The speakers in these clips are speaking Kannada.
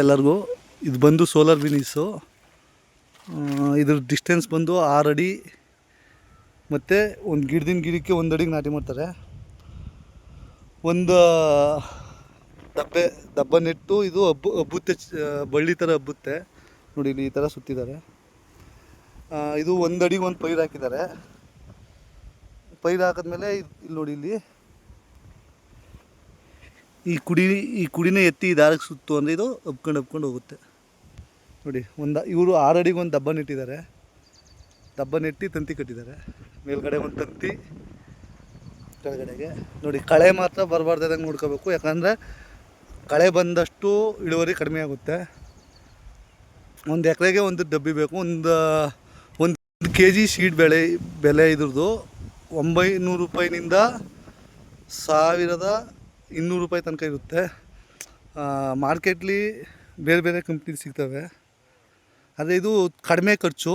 ಎಲ್ಲರಿಗೂ. ಇದು ಬಂದು ಸೋಲಾರ್ ಬಿನೀಸು ಇದ್ರ ಡಿಸ್ಟೆನ್ಸ್ ಬಂದು ಆರು ಅಡಿ. ಮತ್ತು ಒಂದು ಗಿಡದಿಂದ ಗಿಡಕ್ಕೆ ಒಂದು ಅಡಿಗೆ ನಾಟಿ ಮಾಡ್ತಾರೆ. ಒಂದು ದಬ್ಬೆ ದಬ್ಬ ನೆಟ್ಟು ಇದು ಹಬ್ಬ ಹಬ್ಬುತ್ತೆ ಬಳ್ಳಿ ಥರ ಹಬ್ಬುತ್ತೆ ನೋಡಿ ಇಲ್ಲಿ ಈ ಥರ ಸುತ್ತಿದ್ದಾರೆ. ಇದು ಒಂದು ಅಡಿಗೆ ಒಂದು ಪೈರು ಹಾಕಿದ್ದಾರೆ. ಪೈರು ಹಾಕಿದ್ಮೇಲೆ ಇಲ್ಲಿ ನೋಡಿ ಇಲ್ಲಿ. ಈ ಕುಡಿ, ಈ ಕುಡಿನ ಎತ್ತಿ ದಾರಕ್ಕೆ ಸುತ್ತು ಅಂದರೆ ಇದು ಹಬ್ಕೊಂಡು ಹಬ್ಕೊಂಡು ಹೋಗುತ್ತೆ. ನೋಡಿ, ಒಂದು, ಇವರು ಆರಡಿಗೆ ಒಂದು ದಬ್ಬ ನೆಟ್ಟಿದ್ದಾರೆ ದಬ್ಬ ನೆಟ್ಟಿ ತಂತಿ ಕಟ್ಟಿದ್ದಾರೆ. ಮೇಲ್ಗಡೆ ಒಂದು ತಂತಿ, ಕೆಳಗಡೆಗೆ. ನೋಡಿ, ಕಳೆ ಮಾತ್ರ ಬರಬಾರ್ದಂಗೆ ನೋಡ್ಕೋಬೇಕು. ಯಾಕಂದರೆ ಕಳೆ ಬಂದಷ್ಟು ಇಳುವರಿ ಕಡಿಮೆ ಆಗುತ್ತೆ. ಒಂದು ಎಕರೆಗೆ ಒಂದು ಡಬ್ಬಿ ಬೇಕು. ಒಂದು ಒಂದು ಕೆ ಜಿ ಸೀಡ್ ಬೆಳೆ, ಬೆಲೆ ಇದ್ರದ್ದು ಒಂಬೈನೂರು ರೂಪಾಯಿನಿಂದ ಸಾವಿರದ ಇನ್ನೂರು ರೂಪಾಯಿ ತನಕ ಇರುತ್ತೆ. ಮಾರ್ಕೆಟ್ಲಿ ಬೇರೆ ಬೇರೆ ಕಂಪ್ನಿ ಸಿಗ್ತವೆ. ಆದರೆ ಇದು ಕಡಿಮೆ ಖರ್ಚು.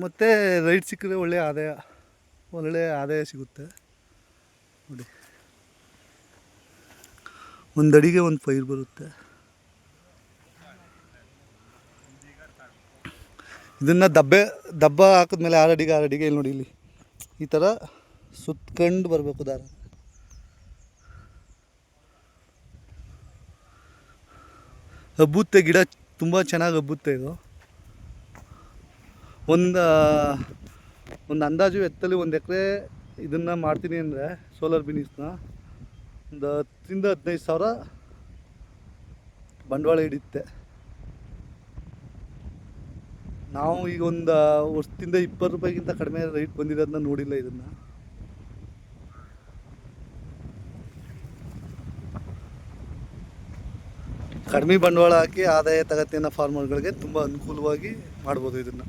ಮತ್ತು ರೈಟ್ ಸಿಕ್ಕಿದ್ರೆ ಒಳ್ಳೆಯ ಆದಾಯ ಒಳ್ಳೆಯ ಆದಾಯ ಸಿಗುತ್ತೆ. ನೋಡಿ. ಒಂದು ಅಡಿಗೆ ಒಂದು ಪೈರು ಬರುತ್ತೆ. ಇದನ್ನು ದಬ್ಬೆ, ದಬ್ಬ ಹಾಕಿದ್ಮೇಲೆ ಆರು ಅಡಿಗೆ ಆರು ಅಡಿಗೆ. ಇಲ್ಲಿ ನೋಡಿ, ಇಲ್ಲಿ. ಈ ಥರ ಸುತ್ಕೊಂಡು ಬರಬೇಕು ದಾರ. ಹಬ್ಬುತ್ತೆ ಗಿಡ ತುಂಬ ಚೆನ್ನಾಗಿ ಹಬ್ಬುತ್ತೆ ಇದು. ಒಂದು ಒಂದು ಅಂದಾಜು ಎತ್ತಲ್ಲಿ ಒಂದು ಎಕರೆ ಇದನ್ನು ಮಾಡ್ತೀನಿ ಅಂದರೆ ಸೋಲಾರ್ ಬಿನೀಸ್ನ ಒಂದು ಹತ್ತರಿಂದ ಹದಿನೈದು ಸಾವಿರ ಬಂಡವಾಳ ಹಿಡಿಯುತ್ತೆ. ನಾವು ಈಗ ಒಂದು ವರ್ಷದಿಂದ ಇಪ್ಪತ್ತು ರೂಪಾಯಿಗಿಂತ ಕಡಿಮೆ ರೇಟ್ ಬಂದಿರೋದನ್ನ ನೋಡಿಲ್ಲ ಇದನ್ನು. ಕಡಿಮೆ ಬಂಡವಾಳ ಹಾಕಿ ಆದಾಯ ತಗತ್ತಿನ ಫಾರ್ಮರ್ಗಳಿಗೆ ತುಂಬ ಅನುಕೂಲವಾಗಿ ಮಾಡ್ಬೋದು ಇದನ್ನು.